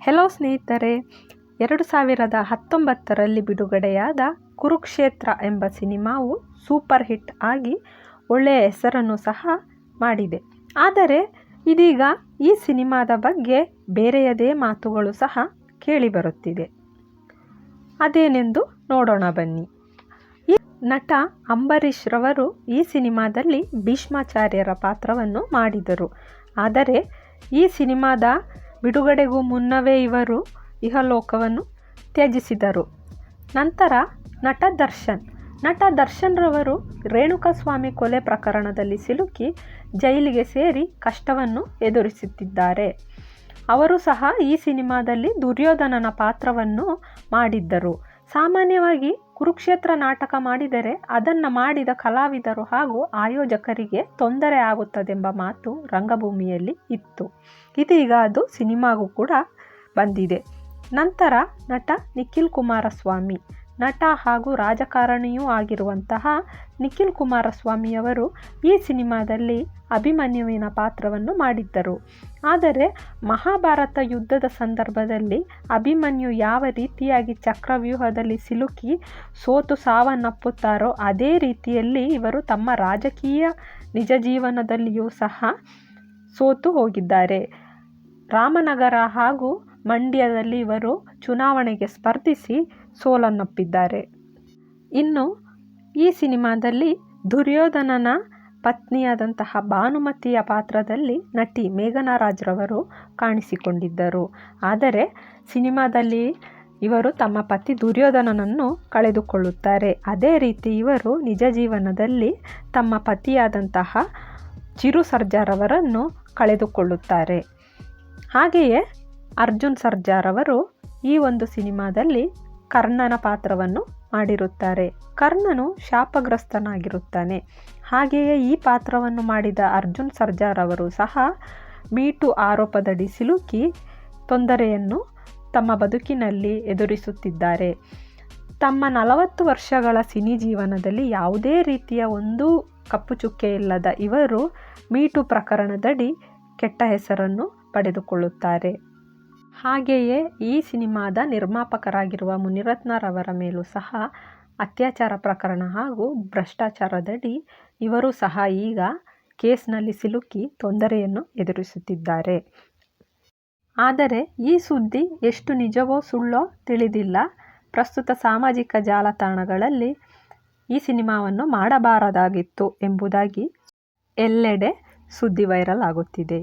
Hello ಸ್ನೇಹಿತರೆ, ಎರಡು ಸಾವಿರದ ಹತ್ತೊಂಬತ್ತರಲ್ಲಿ ಬಿಡುಗಡೆಯಾದ ಕುರುಕ್ಷೇತ್ರ ಎಂಬ ಸಿನಿಮಾವು ಸೂಪರ್ ಹಿಟ್ ಆಗಿ ಒಳ್ಳೆಯ ಹೆಸರನ್ನು ಸಹ ಮಾಡಿದೆ. ಆದರೆ ಇದೀಗ ಈ ಸಿನಿಮಾದ ಬಗ್ಗೆ ಬೇರೆಯದೇ ಮಾತುಗಳು ಸಹ ಕೇಳಿಬರುತ್ತಿದೆ ಅದೇನೆಂದು ನೋಡೋಣ ಬನ್ನಿ. ಈ ನಟ ಅಂಬರೀಷ್ ರವರು ಈ ಸಿನಿಮಾದಲ್ಲಿ ಭೀಷ್ಮಾಚಾರ್ಯರ ಪಾತ್ರವನ್ನು ಮಾಡಿದರು. ಆದರೆ ಈ ಸಿನಿಮಾದ ಬಿಡುಗಡೆಗೂ ಮುನ್ನವೇ ಇವರು ಇಹಲೋಕವನ್ನು ತ್ಯಜಿಸಿದರು. ನಂತರ ನಟ ದರ್ಶನ್. ನಟ ದರ್ಶನ್ರವರು ರೇಣುಕಾಸ್ವಾಮಿ ಕೊಲೆ ಪ್ರಕರಣದಲ್ಲಿ ಸಿಲುಕಿ ಜೈಲಿಗೆ ಸೇರಿ ಕಷ್ಟವನ್ನು ಎದುರಿಸುತ್ತಿದ್ದಾರೆ. ಅವರು ಸಹ ಈ ಸಿನಿಮಾದಲ್ಲಿ ದುರ್ಯೋಧನನ ಪಾತ್ರವನ್ನು ಮಾಡಿದ್ದರು. ಸಾಮಾನ್ಯವಾಗಿ ಕುರುಕ್ಷೇತ್ರ ನಾಟಕ ಮಾಡಿದರೆ ಅದನ್ನ ಮಾಡಿದ ಕಲಾವಿದರು ಹಾಗೂ ಆಯೋಜಕರಿಗೆ ತೊಂದರೆ ಆಗುತ್ತದೆಂಬ ಮಾತು ರಂಗಭೂಮಿಯಲ್ಲಿ ಇತ್ತು. ಇದೀಗ ಅದು ಸಿನಿಮಾಗೂ ಕೂಡ ಬಂದಿದೆ. ನಂತರ ನಟ ನಿಖಿಲ್ ಕುಮಾರಸ್ವಾಮಿ ನಟ ಹಾಗೂ ರಾಜಕಾರಣಿಯೂ ಆಗಿರುವಂತಹ ನಿಖಿಲ್ ಕುಮಾರಸ್ವಾಮಿಯವರು ಈ ಸಿನಿಮಾದಲ್ಲಿ ಅಭಿಮನ್ಯುವಿನ ಪಾತ್ರವನ್ನು ಮಾಡಿದ್ದರು. ಆದರೆ ಮಹಾಭಾರತ ಯುದ್ಧದ ಸಂದರ್ಭದಲ್ಲಿ ಅಭಿಮನ್ಯು ಯಾವ ರೀತಿಯಾಗಿ ಚಕ್ರವ್ಯೂಹದಲ್ಲಿ ಸಿಲುಕಿ ಸೋತು ಸಾವನ್ನಪ್ಪುತ್ತಾರೋ ಅದೇ ರೀತಿಯಲ್ಲಿ ಇವರು ತಮ್ಮ ರಾಜಕೀಯ ನಿಜ ಜೀವನದಲ್ಲಿಯೂ ಸಹ ಸೋತು ಹೋಗಿದ್ದಾರೆ. ರಾಮನಗರ ಹಾಗೂ ಮಂಡ್ಯದಲ್ಲಿ ಇವರು ಚುನಾವಣೆಗೆ ಸ್ಪರ್ಧಿಸಿ ಸೋಲನ್ನಪ್ಪಿದ್ದಾರೆ. ಇನ್ನು ಈ ಸಿನಿಮಾದಲ್ಲಿ ದುರ್ಯೋಧನನ ಪತ್ನಿಯಾದಂತಹ ಭಾನುಮತಿಯ ಪಾತ್ರದಲ್ಲಿ ನಟಿ ಮೇಘನಾ ರಾಜ್ರವರು ಕಾಣಿಸಿಕೊಂಡಿದ್ದರು. ಆದರೆ ಸಿನಿಮಾದಲ್ಲಿ ಇವರು ತಮ್ಮ ಪತಿ ದುರ್ಯೋಧನನನ್ನು ಕಳೆದುಕೊಳ್ಳುತ್ತಾರೆ. ಅದೇ ರೀತಿ ಇವರು ನಿಜ ಜೀವನದಲ್ಲಿ ತಮ್ಮ ಪತಿಯಾದಂತಹ ಚಿರು ಸರ್ಜಾರವರನ್ನು ಕಳೆದುಕೊಳ್ಳುತ್ತಾರೆ. ಹಾಗೆಯೇ ಅರ್ಜುನ್ ಸರ್ಜಾರವರು ಈ ಒಂದು ಸಿನಿಮಾದಲ್ಲಿ ಕರ್ಣನ ಪಾತ್ರವನ್ನು ಮಾಡಿರುತ್ತಾರೆ. ಕರ್ಣನು ಶಾಪಗ್ರಸ್ತನಾಗಿರುತ್ತಾನೆ. ಹಾಗೆಯೇ ಈ ಪಾತ್ರವನ್ನು ಮಾಡಿದ ಅರ್ಜುನ್ ಸರ್ಜಾರ್ ಅವರು ಸಹ ಮೀಟು ಆರೋಪದಡಿ ಸಿಲುಕಿ ತೊಂದರೆಯನ್ನು ತಮ್ಮ ಬದುಕಿನಲ್ಲಿ ಎದುರಿಸುತ್ತಿದ್ದಾರೆ. ತಮ್ಮ ನಲವತ್ತು ವರ್ಷಗಳ ಸಿನಿ ಜೀವನದಲ್ಲಿ ಯಾವುದೇ ರೀತಿಯ ಒಂದು ಕಪ್ಪು ಚುಕ್ಕೆ ಇಲ್ಲದ ಇವರು ಮೀಟು ಪ್ರಕರಣದಡಿ ಕೆಟ್ಟ ಹೆಸರನ್ನು ಪಡೆದುಕೊಳ್ಳುತ್ತಾರೆ. ಹಾಗೆಯೇ ಈ ಸಿನಿಮಾದ ನಿರ್ಮಾಪಕರಾಗಿರುವ ಮುನಿರತ್ನರವರ ಮೇಲೂ ಸಹ ಅತ್ಯಾಚಾರ ಪ್ರಕರಣ ಹಾಗೂ ಭ್ರಷ್ಟಾಚಾರದಡಿ ಇವರು ಸಹ ಈಗ ಕೇಸ್ನಲ್ಲಿ ಸಿಲುಕಿ ತೊಂದರೆಯನ್ನು ಎದುರಿಸುತ್ತಿದ್ದಾರೆ. ಆದರೆ ಈ ಸುದ್ದಿ ಎಷ್ಟು ನಿಜವೋ ಸುಳ್ಳೋ ತಿಳಿದಿಲ್ಲ. ಪ್ರಸ್ತುತ ಸಾಮಾಜಿಕ ಜಾಲತಾಣಗಳಲ್ಲಿ ಈ ಸಿನಿಮಾವನ್ನು ಮಾಡಬಾರದಾಗಿತ್ತು ಎಂಬುದಾಗಿ ಎಲ್ಲೆಡೆ ಸುದ್ದಿ ವೈರಲ್ ಆಗುತ್ತಿದೆ.